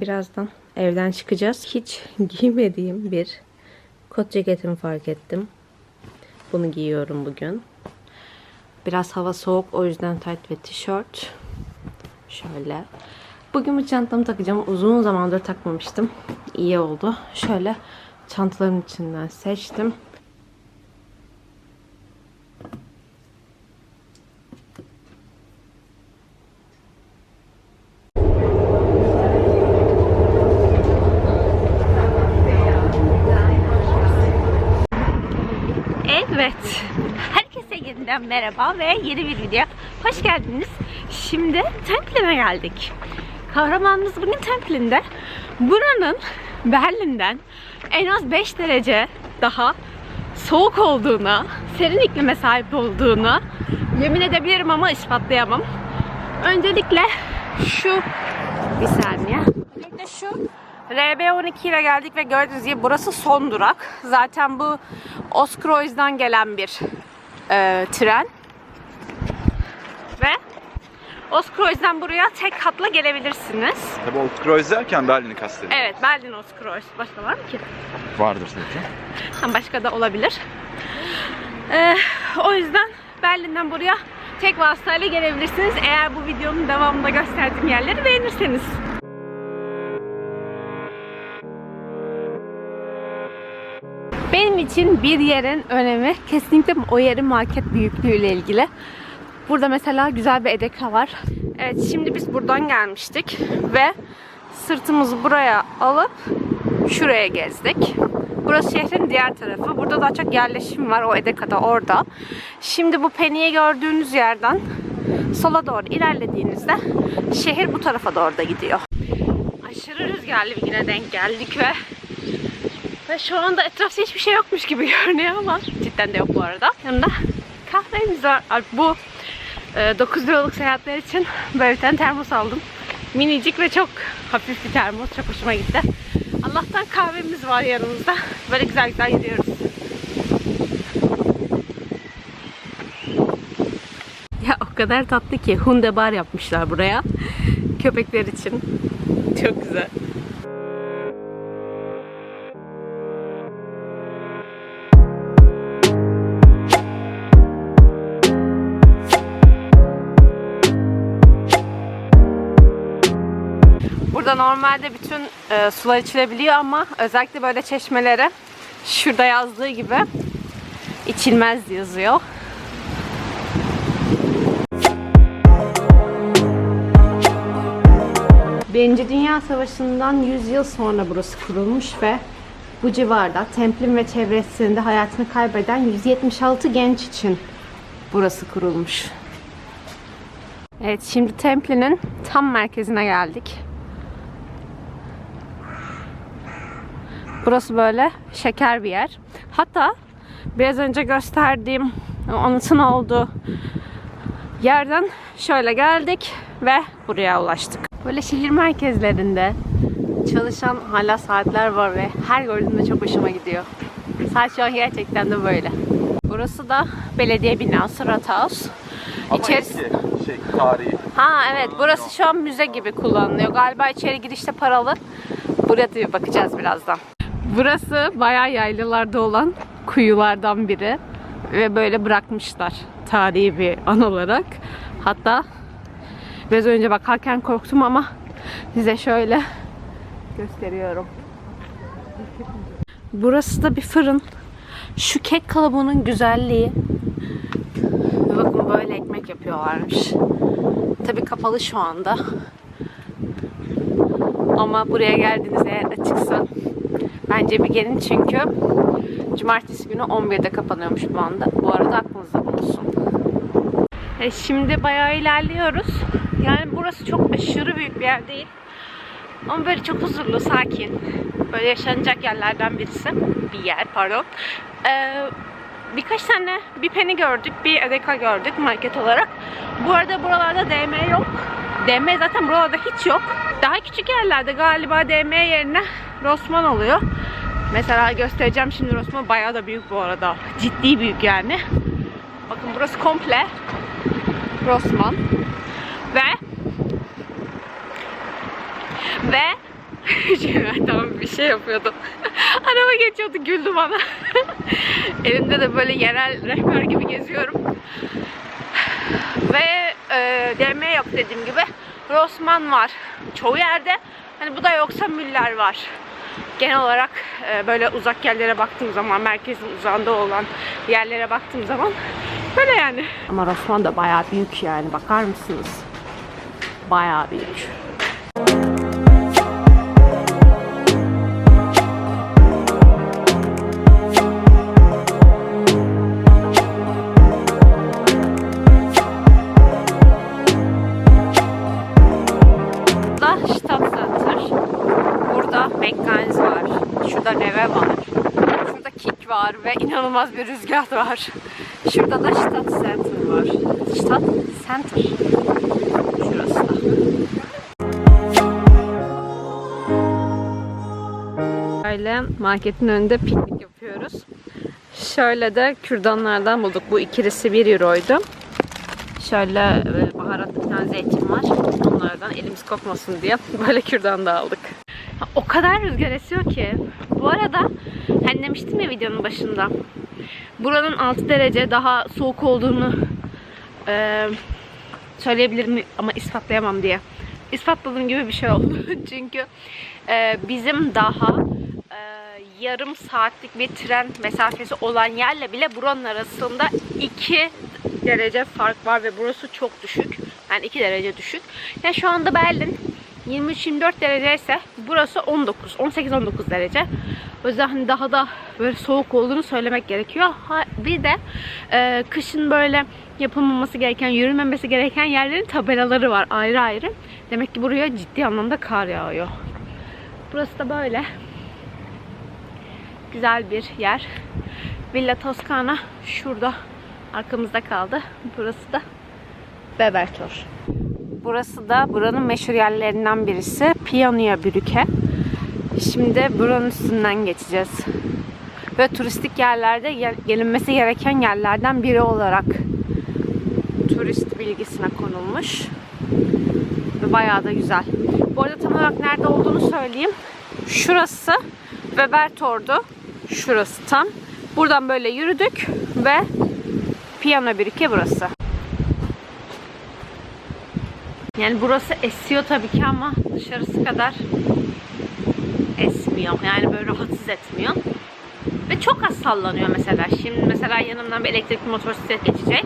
Birazdan evden çıkacağız. Hiç giymediğim bir kot ceketimi fark ettim. Bunu giyiyorum bugün. Biraz hava soğuk o yüzden tight ve tişört. Şöyle. Bugün bu çantamı takacağım. Uzun zamandır takmamıştım. İyi oldu. Şöyle çantaların içinden seçtim. Merhaba ve yeni bir video. Hoş geldiniz. Şimdi Templin'e geldik. Kahramanımız bugün Templin'de. Buranın Berlin'den en az 5 derece daha soğuk olduğuna, serin iklime sahip olduğuna yemin edebilirim ama ispatlayamam. Öncelikle şu bir saniye. De şu RB12 ile geldik ve gördüğünüz gibi burası son durak. Zaten bu Ostkreuz'dan gelen bir e, tren. Ve Ostkreuz'dan buraya tek hatla gelebilirsiniz. Tabii Ostkreuz derken Berlin'i kastediyor. Evet, Berlin Ostkreuz. Başka var mı ki? Vardır tabii. Ha, Başka da olabilir. Ee, o yüzden Berlin'den buraya tek vasıtayla gelebilirsiniz. Eğer bu videonun devamında gösterdiğim yerleri beğenirseniz. Benim için bir yerin önemi kesinlikle o yerin market büyüklüğüyle ilgili. Burada mesela güzel bir edeka var. Evet şimdi biz buradan gelmiştik ve sırtımızı buraya alıp şuraya gezdik. Burası şehrin diğer tarafı. Burada daha çok yerleşim var. O Edeka'da orada. Şimdi bu Penny'i gördüğünüz yerden sola doğru ilerlediğinizde şehir bu tarafa doğru da gidiyor. Aşırı rüzgarlı bir güne denk geldik ve ve şu anda etrafta hiçbir şey yokmuş gibi görünüyor ama cidden de yok bu arada. Yanında kahvemiz var. Bu e, 9 liralık seyahatler için böyle bir tane termos aldım. Minicik ve çok hafif bir termos. Çok hoşuma gitti. Allah'tan kahvemiz var yanımızda. Böyle güzel güzel gidiyoruz. Ya o kadar tatlı ki Hunde bar yapmışlar buraya. Köpekler için. Çok güzel. Normalde bütün e, sular içilebiliyor ama özellikle böyle çeşmelere şurada yazdığı gibi içilmez yazıyor. Birinci Dünya Savaşı'ndan 100 yıl sonra burası kurulmuş ve bu civarda Templin ve çevresinde hayatını kaybeden 176 genç için burası kurulmuş. Evet şimdi Templin'in tam merkezine geldik. Burası böyle şeker bir yer. Hatta biraz önce gösterdiğim anıtın olduğu yerden şöyle geldik ve buraya ulaştık. Böyle şehir merkezlerinde çalışan hala saatler var ve her gördüğümde çok hoşuma gidiyor. Saat şu an gerçekten de böyle. Burası da belediye binası Rathaus. İçerisi... eski, şey, tarihi. Ha evet burası şu an müze gibi kullanılıyor. Galiba içeri girişte paralı. Buraya da bir bakacağız birazdan. Burası bayağı yaylalarda olan kuyulardan biri. Ve böyle bırakmışlar tarihi bir an olarak. Hatta biraz önce bakarken korktum ama size şöyle gösteriyorum. Burası da bir fırın. Şu kek kalıbının güzelliği. Bakın böyle ekmek yapıyorlarmış. Tabi kapalı şu anda. Ama buraya geldiğinizde eğer açıksa bence bir gelin çünkü cumartesi günü 11'de kapanıyormuş bu anda. Bu arada aklınızda bulunsun. E, şimdi bayağı ilerliyoruz. Yani burası çok aşırı büyük bir yer değil. Ama böyle çok huzurlu, sakin. Böyle yaşanacak yerlerden birisi. Bir yer pardon. Ee, birkaç tane bir peni gördük, bir edeka gördük market olarak. Bu arada buralarda DM yok. DM zaten buralarda hiç yok. Daha küçük yerlerde galiba DM yerine Rossmann oluyor. Mesela göstereceğim şimdi Rossmann bayağı da büyük bu arada. Ciddi büyük yani. Bakın burası komple Rossmann. Ve ve tamam bir şey yapıyordum. Araba geçiyordu güldü bana. Elimde de böyle yerel rehber gibi geziyorum. Ve e, DM yok dediğim gibi. Rossmann var çoğu yerde. Hani bu da yoksa Müller var. Genel olarak e, böyle uzak yerlere baktığım zaman, merkezin uzağında olan yerlere baktığım zaman böyle yani. Ama Rossmann da bayağı büyük yani bakar mısınız? Bayağı büyük. İnanılmaz bir rüzgar var. Şurada da Stadtcenter var. Stadtcenter. Şurası da. Böyle marketin önünde piknik yapıyoruz. Şöyle de kürdanlardan bulduk. Bu ikilisi 1 euroydu. Şöyle e, baharatlı bir tane zeytin var. Onlardan elimiz kokmasın diye böyle kürdan da aldık. O kadar rüzgar esiyor ki. Bu arada hani demiştim ya videonun başında. Buranın 6 derece daha soğuk olduğunu e, söyleyebilirim ama ispatlayamam diye. İspatladığım gibi bir şey oldu. Çünkü e, bizim daha e, yarım saatlik bir tren mesafesi olan yerle bile buranın arasında 2 derece fark var ve burası çok düşük. Yani 2 derece düşük. Yani şu anda Berlin 23-24 derece ise burası 19, 18-19 derece. O yüzden hani daha da böyle soğuk olduğunu söylemek gerekiyor. Ha, bir de e, kışın böyle yapılmaması gereken, yürünmemesi gereken yerlerin tabelaları var ayrı ayrı. Demek ki buraya ciddi anlamda kar yağıyor. Burası da böyle. Güzel bir yer. Villa Toscana şurada arkamızda kaldı. Burası da Bebertor. Burası da buranın meşhur yerlerinden birisi. Pionia Brücke. Şimdi buranın üstünden geçeceğiz. Ve turistik yerlerde gel- gelinmesi gereken yerlerden biri olarak turist bilgisine konulmuş. Ve bayağı da güzel. Bu arada tam olarak nerede olduğunu söyleyeyim. Şurası Webertor'du. Şurası tam. Buradan böyle yürüdük ve Piyano Brücke burası. Yani burası esiyor tabii ki ama dışarısı kadar esmiyor. Yani böyle rahatsız etmiyor. Ve çok az sallanıyor mesela. Şimdi mesela yanımdan bir elektrikli motosiklet geçecek.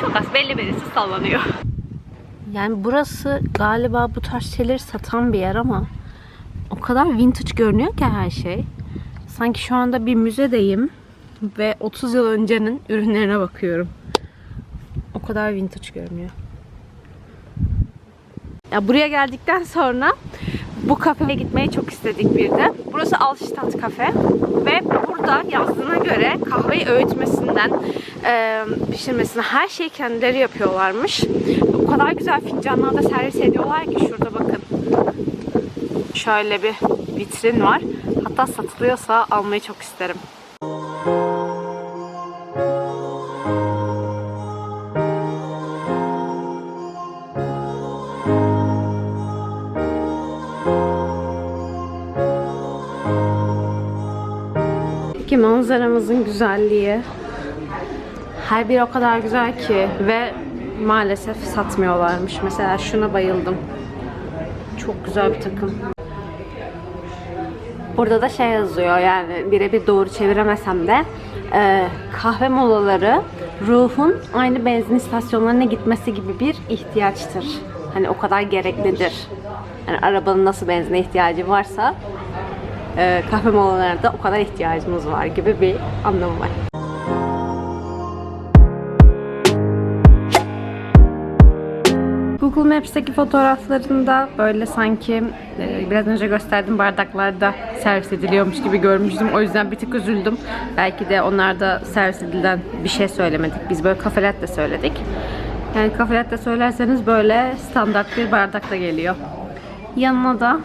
Çok az belli belirsiz sallanıyor. Yani burası galiba bu tarz şeyleri satan bir yer ama o kadar vintage görünüyor ki her şey. Sanki şu anda bir müzedeyim ve 30 yıl öncenin ürünlerine bakıyorum. O kadar vintage görünüyor. Ya buraya geldikten sonra bu kafeye gitmeyi çok istedik bir de. Burası Alstadt Kafe ve burada yazdığına göre kahveyi öğütmesinden e, pişirmesine her şeyi kendileri yapıyorlarmış. O kadar güzel fincanlarda servis ediyorlar ki şurada bakın. Şöyle bir vitrin var. Hatta satılıyorsa almayı çok isterim. Ki manzaramızın güzelliği her biri o kadar güzel ki ve maalesef satmıyorlarmış. Mesela şuna bayıldım. Çok güzel bir takım. Burada da şey yazıyor yani birebir doğru çeviremesem de e, kahve molaları ruhun aynı benzin istasyonlarına gitmesi gibi bir ihtiyaçtır. Hani o kadar gereklidir. Yani arabanın nasıl benzine ihtiyacı varsa e, kahve molalarına o kadar ihtiyacımız var gibi bir anlamı var. Google Maps'teki fotoğraflarında böyle sanki e, biraz önce gösterdiğim bardaklarda servis ediliyormuş gibi görmüştüm. O yüzden bir tık üzüldüm. Belki de onlarda servis edilen bir şey söylemedik. Biz böyle kafe söyledik. Yani kafe söylerseniz böyle standart bir bardakta geliyor. Yanına da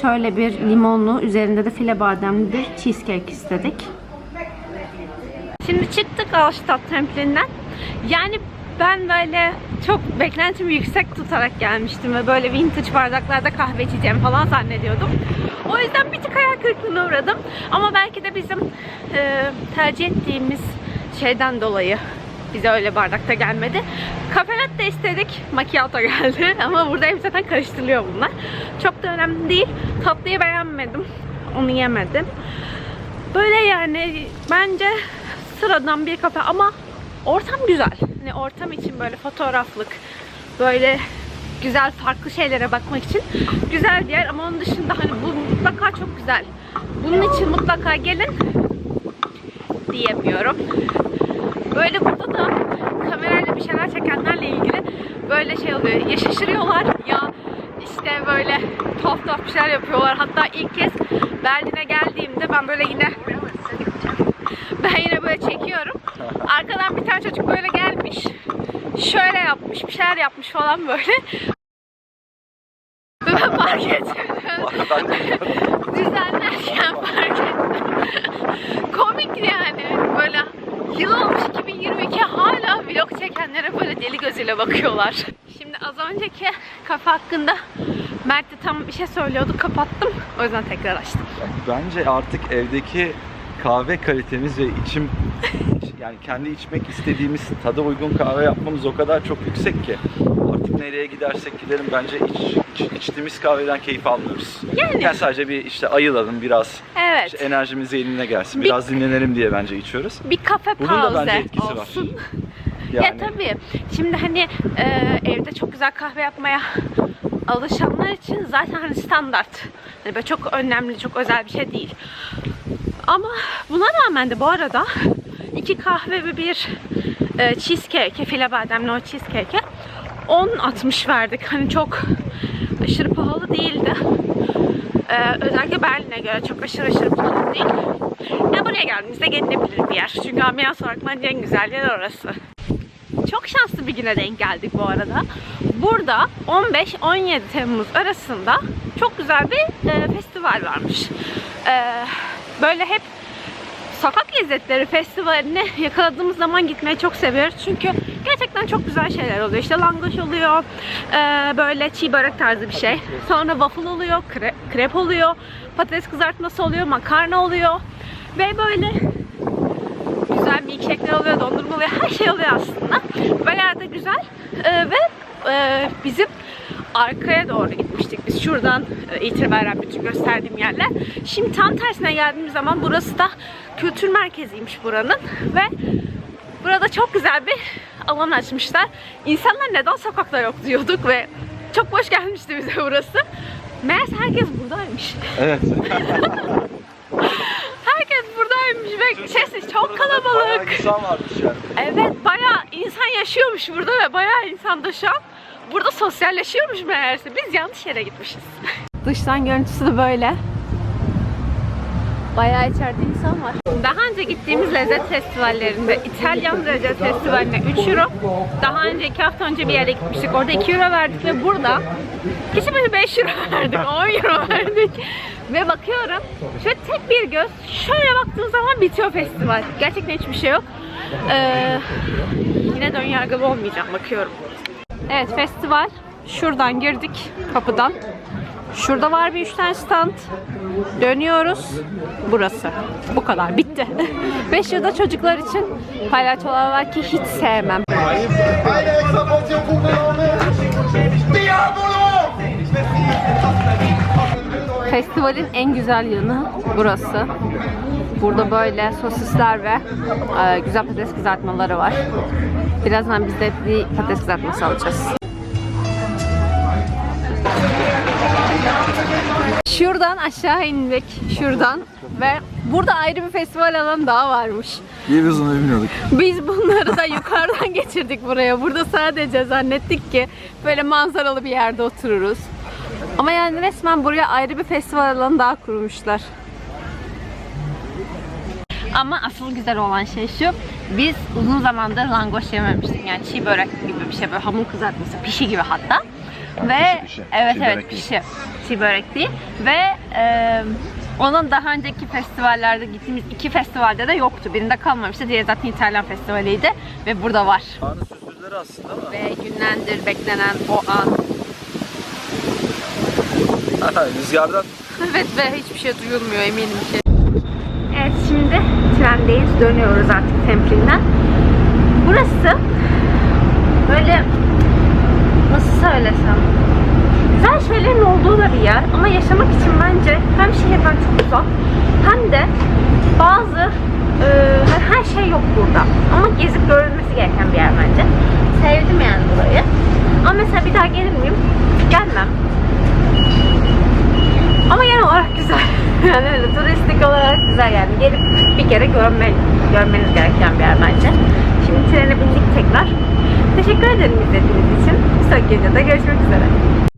şöyle bir limonlu, üzerinde de file bademli bir cheesecake istedik. Şimdi çıktık Alstadt templinden. Yani ben böyle çok beklentimi yüksek tutarak gelmiştim ve böyle vintage bardaklarda kahve içeceğim falan zannediyordum. O yüzden bir tık hayal kırıklığına uğradım. Ama belki de bizim e, tercih ettiğimiz şeyden dolayı bize öyle bardakta gelmedi. Kafe latte istedik. Macchiato geldi. Ama burada hep zaten karıştırılıyor bunlar. Çok da önemli değil. Tatlıyı beğenmedim. Onu yemedim. Böyle yani bence sıradan bir kafe ama ortam güzel. Hani ortam için böyle fotoğraflık, böyle güzel farklı şeylere bakmak için güzel bir yer ama onun dışında hani bu mutlaka çok güzel. Bunun için mutlaka gelin diyemiyorum. Böyle burada da kamerayla bir şeyler çekenlerle ilgili böyle şey oluyor. Ya şaşırıyorlar ya işte böyle tuhaf tuhaf bir şeyler yapıyorlar. Hatta ilk kez Berlin'e geldiğimde ben böyle yine ben yine böyle çekiyorum. Arkadan bir tane çocuk böyle gelmiş. Şöyle yapmış, bir şeyler yapmış falan böyle. Ve ben fark etmedim. Düzenlerken fark ettim. Komik yani. Yıl olmuş 2022 hala vlog çekenlere böyle deli gözüyle bakıyorlar. Şimdi az önceki kafe hakkında Mert de tam bir şey söylüyordu kapattım. O yüzden tekrar açtım. Bence artık evdeki kahve kalitemiz ve içim yani kendi içmek istediğimiz tada uygun kahve yapmamız o kadar çok yüksek ki artık nereye gidersek gidelim bence iç, iç- içtiğimiz kahveden keyif almıyoruz. Yani. sadece bir işte ayılalım biraz Evet. işte enerjimiz eline gelsin Bir- biraz dinlenelim diye bence içiyoruz. Bir kafe Bunun da bence pauze etkisi var. olsun. Yani Ya tabii. Şimdi hani e, evde çok güzel kahve yapmaya alışanlar için zaten hani standart. Hani böyle çok önemli, çok özel bir şey değil. Ama buna rağmen de bu arada iki kahve ve bir e, cheesecake, file bademli o cheesecake'e 10.60 verdik. Hani çok aşırı pahalı değildi. Ee, özellikle Berlin'e göre çok aşırı aşırı pahalı değil. Ya buraya geldiğinizde gelinebilir bir yer. Çünkü ambiyans olarak bence en güzel yer orası. Çok şanslı bir güne denk geldik bu arada. Burada 15-17 Temmuz arasında çok güzel bir e, festival varmış. E, böyle hep Sokak Lezzetleri Festivali'ne yakaladığımız zaman gitmeyi çok seviyoruz. Çünkü gerçekten çok güzel şeyler oluyor. İşte langoş oluyor, e, böyle çiğ börek tarzı bir şey. Sonra waffle oluyor, kre- krep oluyor, patates kızartması oluyor, makarna oluyor. Ve böyle güzel milkshake'ler oluyor, dondurma oluyor, her şey oluyor aslında. Bayağı da güzel Ee, ve e, bizim arkaya doğru gitmiştik biz şuradan e, itibaren bütün gösterdiğim yerler. Şimdi tam tersine geldiğimiz zaman burası da kültür merkeziymiş buranın ve burada çok güzel bir alan açmışlar. İnsanlar neden sokakta yok diyorduk ve çok boş gelmişti bize burası. Meğerse herkes buradaymış. evet. Herkes buradaymış ve sesi çok Bayağı kalabalık. insan vardı dışarıda. Evet bayağı insan yaşıyormuş burada ve bayağı insan da şu an burada sosyalleşiyormuş meğerse. Biz yanlış yere gitmişiz. Dıştan görüntüsü de böyle. Bayağı içeride insan var. Daha önce gittiğimiz lezzet festivallerinde İtalyan lezzet festivaline 3 euro. Daha önce 2 hafta önce bir yere gitmiştik. Orada 2 euro verdik ve burada kişi başı 5 euro verdik, 10 euro verdik. Ve bakıyorum şöyle tek bir göz şöyle baktığım zaman bitiyor festival. Gerçekten hiçbir şey yok. Ee, yine de önyargılı olmayacağım bakıyorum. Evet festival. Şuradan girdik kapıdan. Şurada var bir üç tane stand. Dönüyoruz. Burası. Bu kadar. Bitti. 5 yılda çocuklar için palyaçolar var ki hiç sevmem. Festivalin en güzel yanı burası. Burada böyle sosisler ve e, güzel patates kızartmaları var. Birazdan biz de bir patates kızartması alacağız. Şuradan aşağı indik. Şuradan. Ve burada ayrı bir festival alanı daha varmış. İyi biz onu bilmiyorduk. Biz bunları da yukarıdan getirdik buraya. Burada sadece zannettik ki böyle manzaralı bir yerde otururuz. Ama yani resmen buraya ayrı bir festival alanı daha kurmuşlar. Ama asıl güzel olan şey şu. Biz uzun zamandır langoş yememiştik. Yani çiğ börek gibi bir şey böyle hamur kızartması, pişi gibi hatta. Ve pişi, pişi. evet Çiğ evet pişi. Çiğ börek değil. Ve e, onun daha önceki festivallerde gittiğimiz iki festivalde de yoktu. Birinde kalmamıştı. Diğeri zaten İtalyan festivaliydi ve burada var. Süzdürdüler anları aslında ama. Ve günlerdir beklenen o an. Rüzgardan evet ve hiçbir şey duyulmuyor eminim ki. Evet şimdi trendeyiz. Dönüyoruz artık Templin'den. Burası böyle nasıl söylesem güzel şeylerin olduğu da bir yer ama yaşamak için bence hem şehirden çok uzak hem de bazı e, her şey yok burada ama gezip görülmesi gereken bir yer bence. Sevdim yani burayı. Ama mesela bir daha gelir miyim? Gelmem. Ama genel olarak güzel. Yani öyle turistik olarak güzel yani. Gelip bir kere görme, görmeniz gereken bir yer bence. Şimdi trene bindik tekrar. Teşekkür ederim izlediğiniz için. Bir sonraki videoda görüşmek üzere.